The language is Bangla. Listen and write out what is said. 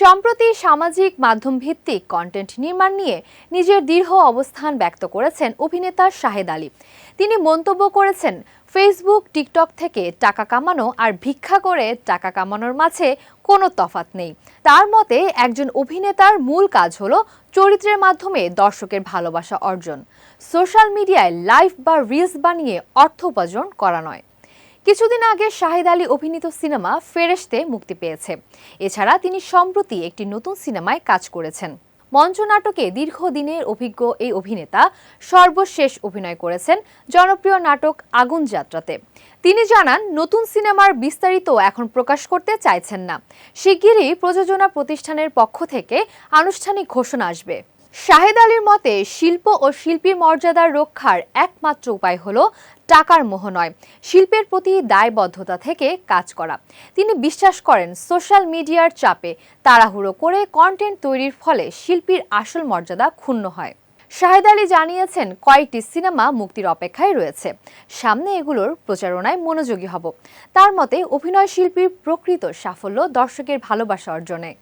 সম্প্রতি সামাজিক মাধ্যম ভিত্তিক কন্টেন্ট নির্মাণ নিয়ে নিজের দৃঢ় অবস্থান ব্যক্ত করেছেন অভিনেতা শাহেদ আলী। তিনি মন্তব্য করেছেন ফেসবুক টিকটক থেকে টাকা কামানো আর ভিক্ষা করে টাকা কামানোর মাঝে কোনো তফাৎ নেই। তার মতে, একজন অভিনেতার মূল কাজ হলো চরিত্রের মাধ্যমে দর্শকের ভালোবাসা অর্জন। সোশ্যাল মিডিয়ায় লাইভ বা রিলস বানিয়ে অর্থ উপার্জন করা নয়। কিছুদিন আগে শাহিদ আলী অভিনীত সিনেমা ফেরেশতে মুক্তি পেয়েছে। এছাড়া তিনি সম্প্রতি একটি নতুন সিনেমায় কাজ করেছেন। মঞ্চ নাটকে দীর্ঘদিনের অভিজ্ঞ এই অভিনেতা সর্বশেষ অভিনয় করেছেন জনপ্রিয় নাটক আগুন যাত্রাতে। তিনি জানান, নতুন সিনেমার বিস্তারিত এখন প্রকাশ করতে চাইছেন না। শিগগিরই প্রযোজনা প্রতিষ্ঠানের পক্ষ থেকে আনুষ্ঠানিক ঘোষণা আসবে। শাহেদ আলীর মতে, শিল্প ও শিল্পীর মর্যাদা রক্ষার একমাত্র উপায় হলো টাকার মোহ নয়, শিল্পের প্রতি দায়বদ্ধতা থেকে কাজ করা। তিনি বিশ্বাস করেন, সোশ্যাল মিডিয়ার চাপে তাড়াহুড়ো করে কন্টেন্ট তৈরির ফলে শিল্পীর আসল মর্যাদা ক্ষুণ্ণ হয়। শাহেদ আলী জানিয়েছেন, কয়েকটি সিনেমা মুক্তির অপেক্ষায় রয়েছে। সামনে এগুলোর প্রচারণায় মনোযোগী হব। তার মতে, অভিনয় শিল্পীর প্রকৃত সাফল্য দর্শকের ভালোবাসা অর্জনে।